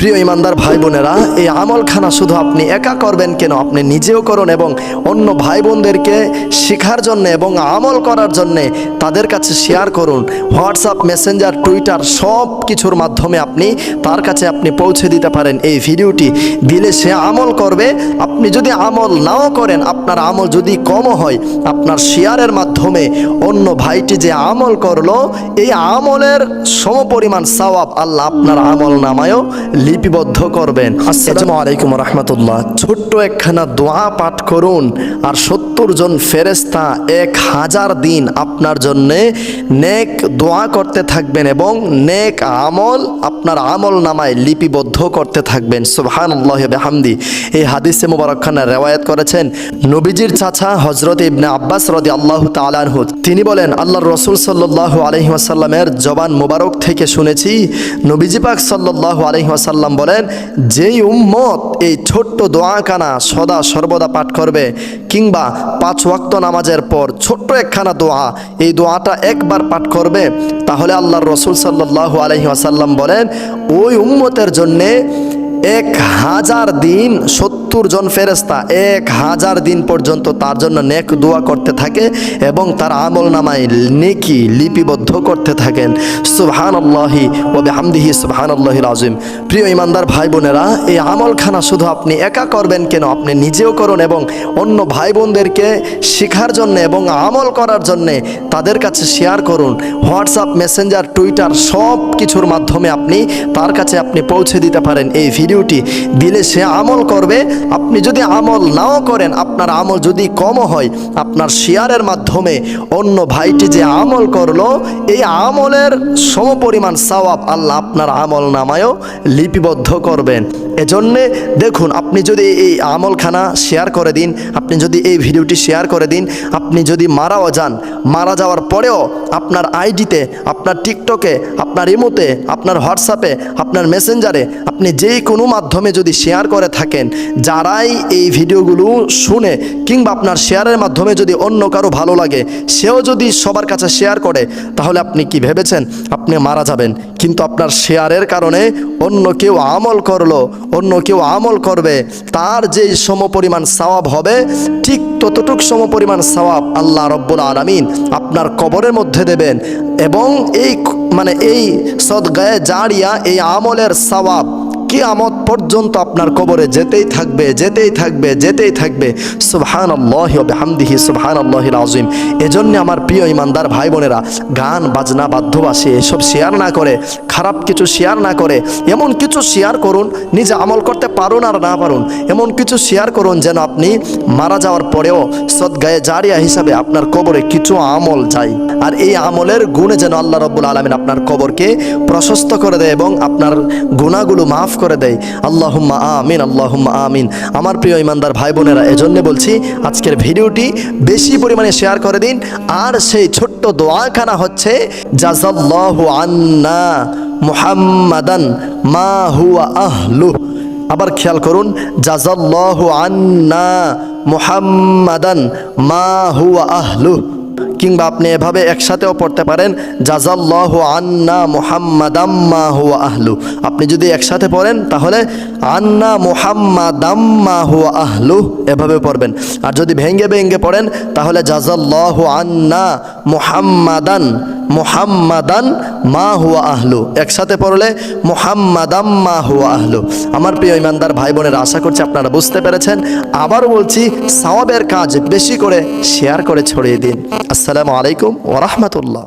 প্রিয় ইমানদার ভাই বোনেরা এই আমলখানা শুধু আপনি একা করবেন কেন? আপনি নিজেও করুন এবং অন্য ভাই বোনদেরকে শেখার জন্য এবং আমল করার জন্য তাদের কাছে শেয়ার করুন। হোয়াটসঅ্যাপ মেসেঞ্জার টুইটার সব কিছুর মাধ্যমে আপনি তার কাছে আপনি পৌঁছে দিতে পারেন এই ভিডিওটি। দিলে সে আমল করবে। আপনি যদি আমল নাও করেন, আপনার আমল যদি কমও হয়, আপনার শেয়ারের মাধ্যমে অন্য ভাইটি যে আমল করল, এই আমলের সমপরিমাণ সওয়াব আল্লাহ আপনার আমল নামায়ও লিপিবদ্ধ করবেন। আসসালামু আলাইকুম রহমতুল্লাহ। ছোট্ট একখানা দোয়া পাঠ করুন আর সত্তর জন ফেরেস্তা এক হাজার দিন আপনার জন্যে নেক দোয়া করতে থাকবেন এবং নেক আমল আপনার আমল নামায় লিপিবদ্ধ করতে থাকবেন। সুবহান আল্লাহ বেহামদি। এই হাদিসে মুবারকখানা রেওয়ায়ত করেছেন নবীজির চাচা হজরত ইবনে আব্বাস রদি আল্লাহ তালানহু তিনি বলেন আল্লাহর রসুল সাল্লাহ আলহি আসাল্লামের জবান মুবারক থেকে শুনেছি। নবীজি পাক সাল্লাহ আলহি আসাল্লাম বলেন, যেই উম্মত এই ছোট্ট দোয়াখানা সদা সর্বদা পাঠ করবে কিংবা পাঁচ ওয়াক্ত নামাজের পর ছোট্ট একখানা দোয়া, এই দোয়াটা একবার পাঠ করবে, তাহলে আল্লাহর রসুল সাল্লাহ আলহি আসাল্লাম বলেন, ওই উম্মতের জন্যে এক হাজার দিন সত্তর জন ফেরেস্তা এক হাজার দিন পর্যন্ত তার জন্য নেক দোয়া করতে থাকে এবং তার আমল নামায় নেকি লিপিবদ্ধ করতে থাকেন। সুবহান আল্লাহি ও বেহামদিহি সুবহান আল্লাহিল আজিম প্রিয় ইমানদার ভাই বোনেরা এই আমলখানা শুধু আপনি একা করবেন কেন? আপনি নিজেও করুন এবং অন্য ভাই বোনদেরকে শেখার জন্য এবং আমল করার জন্যে তাদের কাছে শেয়ার করুন। হোয়াটসঅ্যাপ, মেসেঞ্জার, টুইটার সব কিছুর মাধ্যমে আপনি তার কাছে আপনি পৌঁছে দিতে পারেন। এই ভিডিওটি দিলে সে আমল করবে আপনি যদি আমল নাও করেন, আপনার আমল যদি কমও হয়, আপনার শেয়ারের মাধ্যমে অন্য ভাইটি যে আমল করল, এই আমলের সমপরিমাণ সওয়াব আল্লাহ আপনার আমল নামায়ও লিপিবদ্ধ করবেন। এজন্যে দেখুন, আপনি যদি এই আমলখানা শেয়ার করে দিন, আপনি যদি এই ভিডিওটি শেয়ার করে দিন, আপনি যদি মারাও যান, মারা যাওয়ার পরেও আপনার আইডিতে, আপনার টিকটকে, আপনার ইমোতে, আপনার হোয়াটসঅ্যাপে, আপনার মেসেঞ্জারে, আপনি যেই কোনো মাধ্যমে যদি শেয়ার করে থাকেন যারাই এই ভিডিওগুলো শুনে কিংবা আপনার শেয়ারের মাধ্যমে যদি অন্য কারও ভালো লাগে, সেও যদি সবার কাছে শেয়ার করে, তাহলে আপনি কি ভেবেছেন? আপনি মারা যাবেন। কিন্তু আপনার শেয়ারের কারণে অন্য কেউ আমল করল, অন্য কেউ আমল করবে, তার যেই সমপরিমাণ সওয়াব হবে, ঠিক ততটুক সমপরিমাণ সওয়াব আল্লাহ রব্বুল আলমিন আপনার কবরের মধ্যে দেবেন এবং এই মানে এই সদগায়ে জারিয়া এই আমলের সওয়াব কিয়ামত পর্যন্ত আপনার কবরে যেতেই থাকবে যেতেই থাকবে যেতেই থাকবে। সুবহান আল্লাহ হামদিহি সুবহান আল্লাহ আজিম এজন্য আমার প্রিয় ইমানদার ভাই বোনেরা, গান, বাজনা বাধ্যবাসী এসব শেয়ার না করে, খারাপ কিছু শেয়ার না করে, এমন কিছু শেয়ার করুন, নিজে আমল করতে পারুন আর না পারুন, এমন কিছু শেয়ার করুন যেন আপনি মারা যাওয়ার পরেও সদ্গায়ে জারিয়া হিসাবে আপনার কবরে কিছু আমল যায়। আর এই আমলের গুণে যেন আল্লাহ রব্বুল আলমিন আপনার কবরকে প্রশস্ত করে দেয় এবং আপনার গুণাগুলো মাফ করে দেয়। আল্লাহুম্মা আমিন আল্লাহুম্মা আমিন। আমার প্রিয় ইমানদার ভাই বোনেরা এজন্য বলছি, আজকের ভিডিওটি বেশি পরিমাণে শেয়ার করে দিন। আর সেই ছোট্ট দোয়াখানা হচ্ছে আন্না মুহাম্মাদান মা হুয়া আহলু। আবার খেয়াল করুন জাজাল্লাহু আন্না মুহাম্মাদান মা হুয়া আহলু। কিংবা আপনি এভাবে একসাথেও পড়তে পারেন, জাজাল্লাহ আন্না মোহাম্মাদাম্মা হুয়া আহলু। আপনি যদি একসাথে পড়েন, তাহলে, আন্না মোহাম্মাদাম্মা হুয়া আহলু এভাবে পড়বেন। আর যদি ভেঙ্গে ভেঙ্গে পড়েন, তাহলে, জাজাল্লাহ আন্না মুহাম্মাদান মুহাম্মাদান মা হুয়া আহলু। একসাথে পড়লে মোহাম্মাদাম মা হুয়া আহলু। আমার প্রিয় ইমানদার ভাই বোনের, আশা করছি আপনারা বুঝতে পেরেছেন। আবার বলছি, সাওয়াবের কাজ বেশি করে শেয়ার করে ছড়িয়ে দিন। আসসালামু আলাইকুম ওরহমতুল্লাহ